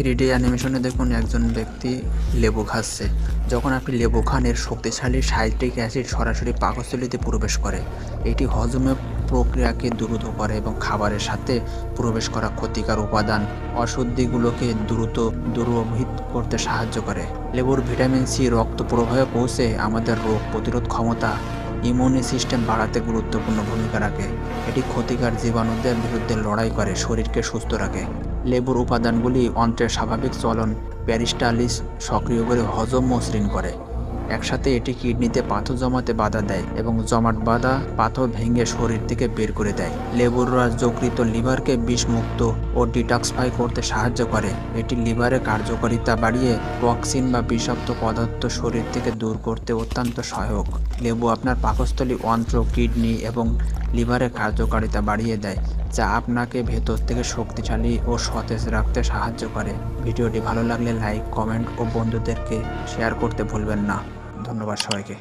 Three D অ্যানিমেশনে দেখুন একজন ব্যক্তি লেবু খাচ্ছে। যখন আপনি লেবু খান, এর শক্তিশালী সাইট্রিক অ্যাসিড সরাসরি পাকস্থলীতে প্রবেশ করে। এটি হজমে প্রক্রিয়াকে দ্রুত করে এবং খাবারের সাথে প্রবেশ করা ক্ষতিকর উপাদান। অশুদ্ধিগুলোকে দ্রুত দূরভূত করতে সাহায্য করে। লেবুর ভিটামিন সি রক্ত প্রবাহে পৌঁছে আমাদের রোগ প্রতিরোধ ক্ষমতা, ইমিউনি সিস্টেম বাড়াতে গুরুত্বপূর্ণ ভূমিকা রাখে। এটি ক্ষতিকর জীবাণুদের বিরুদ্ধে লড়াই করে, শরীরকে সুস্থ রাখে। লেবুর উপাদানগুলি অন্ত্রের স্বাভাবিক চলন প্যারিস্টালিস সক্রিয় করে হজম মসৃণ করে। একসাথে এটি কিডনিতে পাথর জমাতে বাধা দেয় এবং জমাট বাঁধা পাথর ভেঙে শরীর থেকে বের করে দেয়। লেবুর রস যকৃত লিভারকে বিষমুক্ত ও ডিটক্সফাই করতে সাহায্য করে। এটি লিভারের কার্যকারিতা বাড়িয়ে টক্সিন বা বিষাক্ত পদার্থ শরীর থেকে দূর করতে অত্যন্ত সহায়ক। লেবু আপনার পাকস্থলী, অন্ত্র, কিডনি এবং লিভারের কার্যকারিতা বাড়িয়ে দেয়। যা আপনাকে ভেতর থেকে শক্তিশালী ও সতেজ রাখতে সাহায্য করে। ভিডিওটি ভালো লাগলে লাইক, কমেন্ট ও বন্ধুদেরকে শেয়ার করতে ভুলবেন না। ধন্যবাদ সবাইকে।